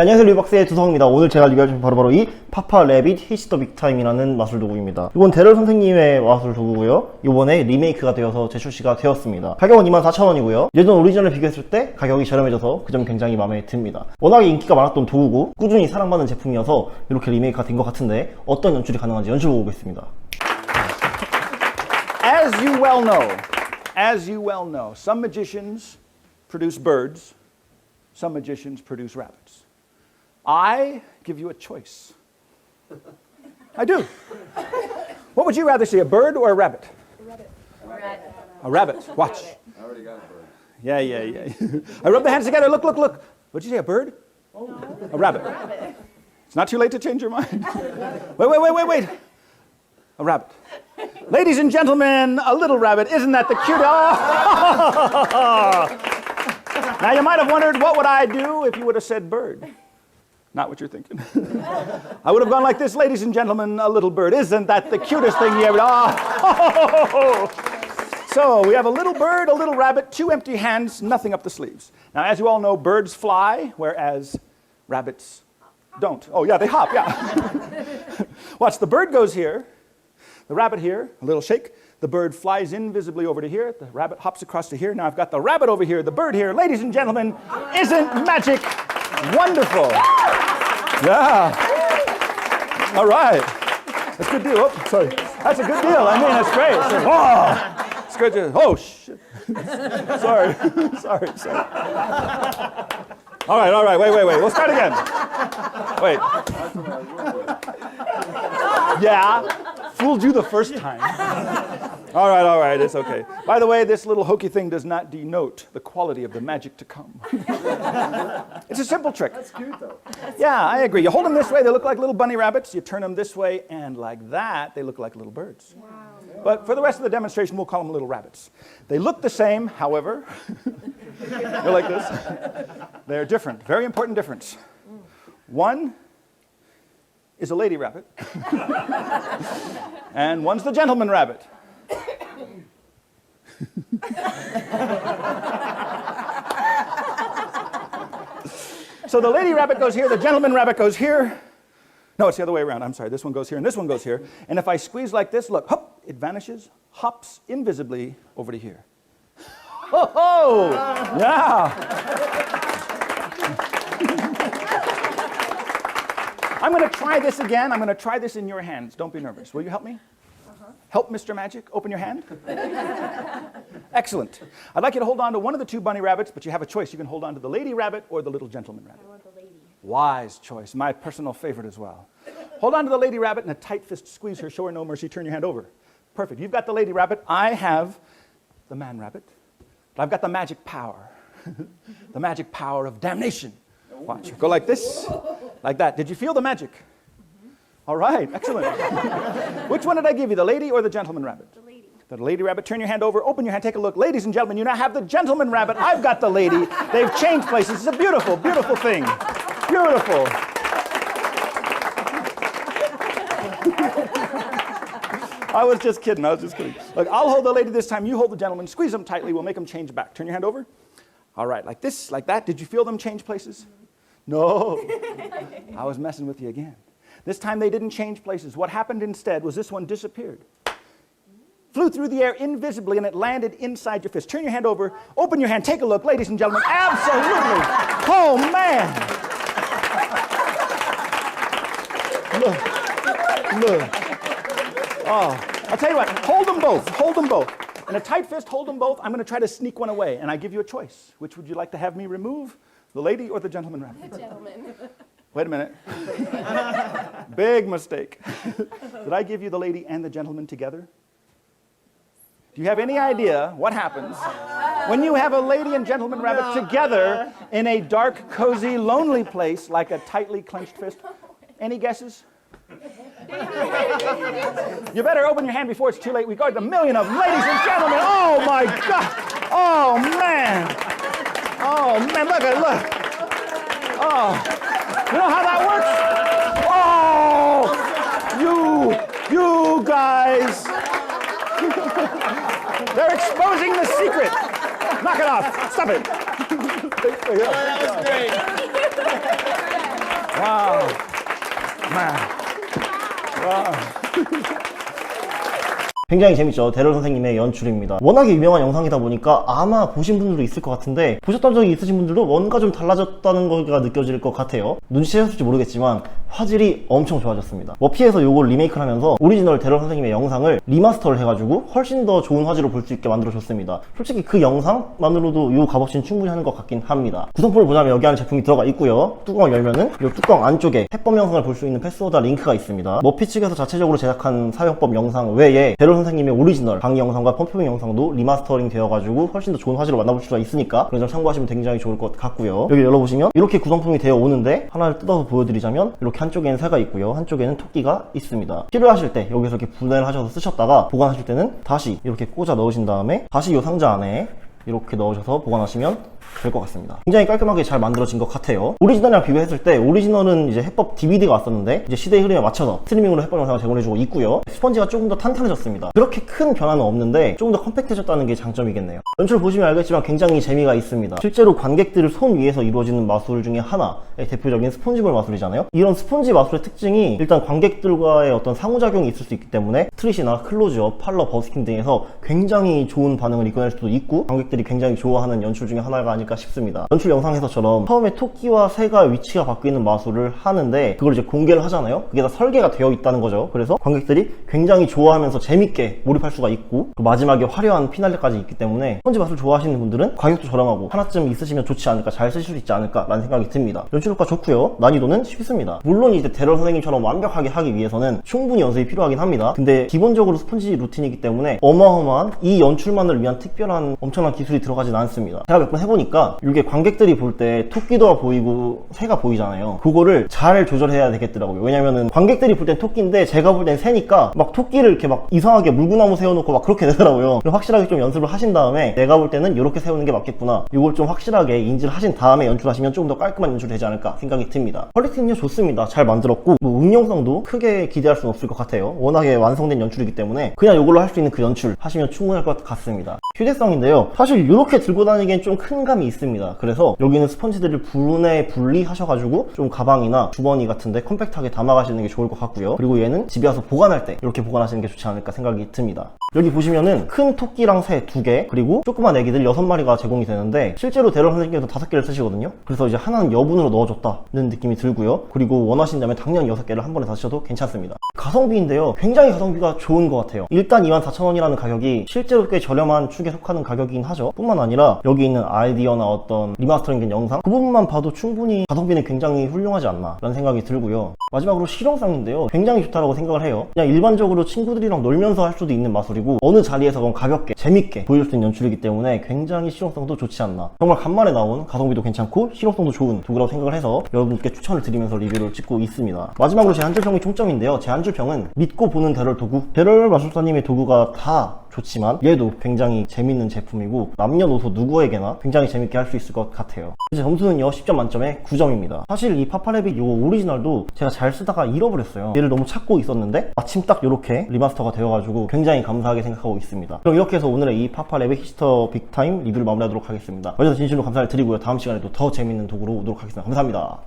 네, 안녕하세요 리박스의 두성입니다. 오늘 제가 리뷰할 좀 바로바로 이 파파 레빗 히스 더 빅타임이라는 마술 도구입니다. 이건 데럴 선생님의 마술 도구고요. 이번에 리메이크가 되어서 재출시가 되었습니다. 가격은 24,000원이고요. 예전 오리지널을 비교했을 때 가격이 저렴해져서 그 점 굉장히 마음에 듭니다. 워낙에 인기가 많았던 도구고 꾸준히 사랑받는 제품이어서 이렇게 리메이크가 된 것 같은데 어떤 연출이 가능한지 연출해 보겠습니다. As you well know, as you well know, some magicians produce birds, some magicians produce rabbits. I give you a choice. I do. What would you rather see, a bird or a rabbit? A rabbit. A rabbit. Watch. I already got a bird. Yeah, yeah, yeah. I rub the hands together. Look, look, look. What'd you say, a bird? A rabbit. It's not too late to change your mind. wait, wait, wait, wait, wait. A rabbit. Ladies and gentlemen, a little rabbit. Isn't that the cute? Oh. now you might have wondered what would I do if you would have said bird. Not what you're thinking. I would have gone like this, ladies and gentlemen, a little bird. Isn't that the cutest thing you ever? Oh. So we have a little bird, a little rabbit, two empty hands, nothing up the sleeves. Now, as you all know, birds fly, whereas rabbits don't. Oh yeah, they hop. Yeah. Watch. The bird goes here. The rabbit here, a little shake. The bird flies invisibly over to here. The rabbit hops across to here. Now I've got the rabbit over here, the bird here. Ladies and gentlemen, isn't magic wonderful? Yeah. All right. That's a good deal. Oh, sorry. That's a good deal. I mean, that's great. Oh, it's good to, oh, shit. sorry. sorry, sorry. All right, all right. Wait, wait, wait. We'll start again. Wait. Yeah, fooled you the first time. All right, all right, it's okay. By the way, this little hokey thing does not denote the quality of the magic to come. it's a simple trick. That's cute, though. Yeah, I agree. You hold them this way, they look like little bunny rabbits. You turn them this way, and like that, they look like little birds. Wow. But for the rest of the demonstration, we'll call them little rabbits. They look the same, however, they're like this. They're different. Very important difference. One is a lady rabbit, and one's the gentleman rabbit. So the lady rabbit goes here, the gentleman rabbit goes here. No, it's the other way around. I'm sorry. This one goes here, and this one goes here. And if I squeeze like this, look, hop, it vanishes, hops invisibly over to here. Ho ho! Yeah. I'm going to try this again. I'm going to try this in your hands. Don't be nervous. Will you help me? Help Mr. Magic. Open your hand. Excellent. I'd like you to hold on to one of the two bunny rabbits, but you have a choice. You can hold on to the lady rabbit or the little gentleman rabbit. I want the lady. Wise choice. My personal favorite as well. Hold on to the lady rabbit and a tight fist squeeze her. Show her no mercy. Turn your hand over. Perfect. You've got the lady rabbit. I have the man rabbit. But I've got the magic power. the magic power of damnation. Watch. Go like this, like that. Did you feel the magic? All right, excellent. Which one did I give you, the lady or the gentleman rabbit? The lady. The lady rabbit, turn your hand over, open your hand, take a look. Ladies and gentlemen, you now have the gentleman rabbit. I've got the lady. They've changed places. It's a beautiful, beautiful thing. Beautiful. I was just kidding. I was just kidding. Look, I'll hold the lady this time. You hold the gentleman. Squeeze them tightly. We'll make them change back. Turn your hand over. All right, like this, like that. Did you feel them change places? No. I was messing with you again. This time they didn't change places. What happened instead was this one disappeared. Flew through the air invisibly and it landed inside your fist. Turn your hand over, open your hand, take a look, ladies and gentlemen. Absolutely. Oh, man. Look. Look. Oh, I'll tell you what, hold them both. Hold them both. In a tight fist, hold them both. I'm going to try to sneak one away, and I give you a choice. Which would you like to have me remove, the lady or the gentleman rabbit? Gentleman. Wait a minute. Big mistake. Did I give you the lady and the gentleman together? Do you have any idea what happens when you have a lady and gentleman rabbit together in a dark, cozy, lonely place like a tightly clenched fist? Any guesses? You better open your hand before it's too late. We got a million of. Ladies and gentlemen, oh my God. Oh man. Oh man, look at look. Oh. You know how that works? Oh, you, you guys. They're exposing the secret. Knock it off. Stop it. That was great. Wow. Man. Wow. 굉장히 재밌죠. 데럴 선생님의 연출입니다. 워낙에 유명한 영상이다 보니까 아마 보신 분들도 있을 것 같은데 보셨던 적이 있으신 분들도 뭔가 좀 달라졌다는 거가 느껴질 것 같아요. 눈치채셨을지 모르겠지만 화질이 엄청 좋아졌습니다. 워피에서 요걸 리메이크를 하면서 오리지널 데럴 선생님의 영상을 리마스터를 해가지고 훨씬 더 좋은 화질로 볼 수 있게 만들어줬습니다. 솔직히 그 영상만으로도 요 값어치는 충분히 하는 것 같긴 합니다. 구성품을 보자면 여기 안에 제품이 들어가 있고요. 뚜껑을 열면은 이 뚜껑 안쪽에 해법 영상을 볼 수 있는 패스워드 링크가 있습니다. 머피 측에서 자체적으로 제작한 사용법 영상 외에 데럴 선생님의 오리지널 강의 영상과 펌핑 영상도 리마스터링 되어가지고 훨씬 더 좋은 화질로 만나볼 수가 있으니까 그런 점 참고하시면 굉장히 좋을 것 같고요. 여기 열어보시면 이렇게 구성품이 되어 오는데 하나를 뜯어서 보여드리자면 이렇게 한쪽에는 새가 있고요. 한쪽에는 토끼가 있습니다. 필요하실 때 여기서 이렇게 분해를 하셔서 쓰셨다가 보관하실 때는 다시 이렇게 꽂아 넣으신 다음에 다시 이 상자 안에 이렇게 넣으셔서 보관하시면 될 것 같습니다. 굉장히 깔끔하게 잘 만들어진 것 같아요. 오리지널이랑 비교했을 때 오리지널은 이제 해법 DVD가 왔었는데 이제 시대의 흐름에 맞춰서 스트리밍으로 해법 영상을 제공해주고 있고요. 스펀지가 조금 더 탄탄해졌습니다. 그렇게 큰 변화는 없는데 조금 더 컴팩트해졌다는 게 장점이겠네요. 연출 보시면 알겠지만 굉장히 재미가 있습니다. 실제로 관객들을 손 위에서 이루어지는 마술 중에 하나의 대표적인 스폰지볼 마술이잖아요. 이런 스폰지 마술의 특징이 일단 관객들과의 어떤 상호작용이 있을 수 있기 때문에 스트릿이나 클로즈업, 팔러, 버스킹 등에서 굉장히 좋은 반응을 이끌어낼 수도 있고 관객들이 굉장히 좋아하는 연출 중에 하나가 아닐까 싶습니다. 연출 영상에서처럼 처음에 토끼와 새가 위치가 바뀌는 마술을 하는데 그걸 이제 공개를 하잖아요. 그게 다 설계가 되어 있다는 거죠. 그래서 관객들이 굉장히 좋아하면서 재밌게 몰입할 수가 있고 또 마지막에 화려한 피날레까지 있기 때문에 스폰지 마술 좋아하시는 분들은 가격도 저렴하고 하나쯤 있으시면 좋지 않을까 잘 쓰실 수 있지 않을까라는 생각이 듭니다. 연출 효과 좋고요. 난이도는 쉽습니다. 물론 이제 데럴 선생님처럼 완벽하게 하기 위해서는 충분히 연습이 필요하긴 합니다. 근데 기본적으로 스폰지 루틴이기 때문에 어마어마한 이 연출만을 위한 특별한 엄청난 기술이 들어가진 않습니다. 제가 몇 번 해보니 까 이게 관객들이 볼 때 토끼도 보이고 새가 보이잖아요. 그거를 잘 조절해야 되겠더라고요. 왜냐면은 관객들이 볼 땐 토끼인데 제가 볼 땐 새니까 막 토끼를 이렇게 막 이상하게 물구나무 세워놓고 막 그렇게 되더라고요. 확실하게 좀 연습을 하신 다음에 내가 볼 때는 이렇게 세우는 게 맞겠구나. 이걸 좀 확실하게 인지를 하신 다음에 연출하시면 조금 더 깔끔한 연출이 되지 않을까 생각이 듭니다. 퀄리티는요 좋습니다. 잘 만들었고 뭐 응용성도 크게 기대할 수는 없을 것 같아요. 워낙에 완성된 연출이기 때문에 그냥 이걸로 할 수 있는 그 연출 하시면 충분할 것 같습니다. 휴대성인데요. 사실 이렇게 들고 다니기엔 좀 큰 감이 있습니다. 그래서 여기는 스펀지들을 분해 분리하셔가지고 좀 가방이나 주머니 같은데 컴팩트하게 담아가시는 게 좋을 것 같고요. 그리고 얘는 집에 와서 보관할 때 이렇게 보관하시는 게 좋지 않을까 생각이 듭니다. 여기 보시면은 큰 토끼랑 새 두 개, 그리고 조그만 애기들 여섯 마리가 제공이 되는데 실제로 대러 선생님께서 다섯 개를 쓰시거든요. 그래서 이제 하나는 여분으로 넣어줬다는 느낌이 들고요. 그리고 원하신다면 당연히 여섯 개를 한 번에 다 쓰셔도 괜찮습니다. 가성비인데요. 굉장히 가성비가 좋은 것 같아요. 일단 24,000원이라는 가격이 실제로 꽤 저렴한 축에 속하는 가격이긴 하죠. 뿐만 아니라 여기 있는 아이디 어나 어떤 리마스터링 된 영상 그 부분만 봐도 충분히 가성비는 굉장히 훌륭하지 않나 라는 생각이 들고요. 마지막으로 실용성인데요. 굉장히 좋다라고 생각을 해요. 그냥 일반적으로 친구들이랑 놀면서 할 수도 있는 마술이고 어느 자리에서건 가볍게 재밌게 보여줄 수 있는 연출이기 때문에 굉장히 실용성도 좋지 않나. 정말 간만에 나온 가성비도 괜찮고 실용성도 좋은 도구라고 생각을 해서 여러분께 추천을 드리면서 리뷰를 찍고 있습니다. 마지막으로 제 한줄평이 총점인데요. 제 한줄평은 믿고 보는 대럴 도구. 대럴 마술사님의 도구가 다 좋지만 얘도 굉장히 재밌는 제품이고 남녀노소 누구에게나 굉장히 재밌게 할 수 있을 것 같아요. 이제 점수는요 10점 만점에 9점입니다. 사실 이 파파레빗 요 오리지널도 제가 잘 쓰다가 잃어버렸어요. 얘를 너무 찾고 있었는데 마침 딱 이렇게 리마스터가 되어가지고 굉장히 감사하게 생각하고 있습니다. 그럼 이렇게 해서 오늘의 이 파파레빗 히스터 빅타임 리뷰를 마무리하도록 하겠습니다. 어제도 진심으로 감사를 드리고요. 다음 시간에도 더 재밌는 도구로 오도록 하겠습니다. 감사합니다.